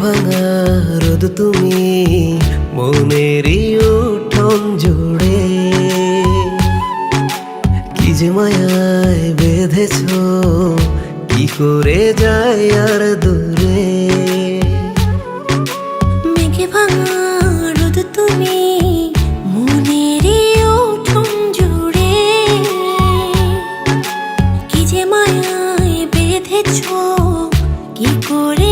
ভাঙা রোদ তুমি মনেরই উঠোন জুড়ে। কি যে মায়ায় বেঁধেছ, কি করে যায় আর দূরে। মেঘে ভাঙা রোদ তুমি মনের উঠুন জুড়ে। কি বেঁধেছ, কি করে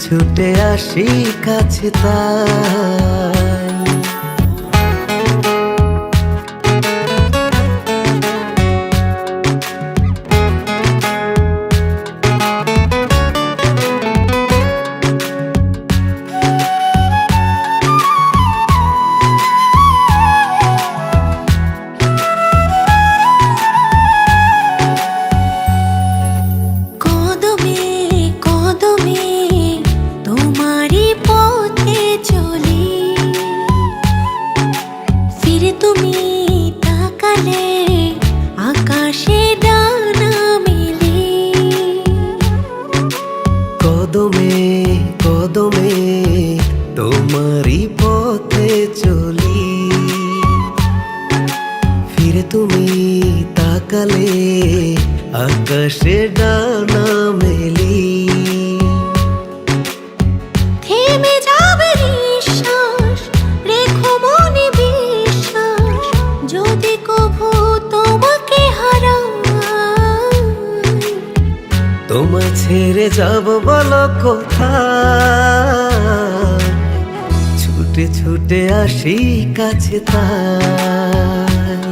ছুটে আসি কাছে তাই তোমারই পথে চলি। ফিরে তুমি তাকালে আকাশে ডানা মেলি। তোমায় ছেড়ে যাব বলো কোথায়? ছুটে ছুটে আসি কাছে তাই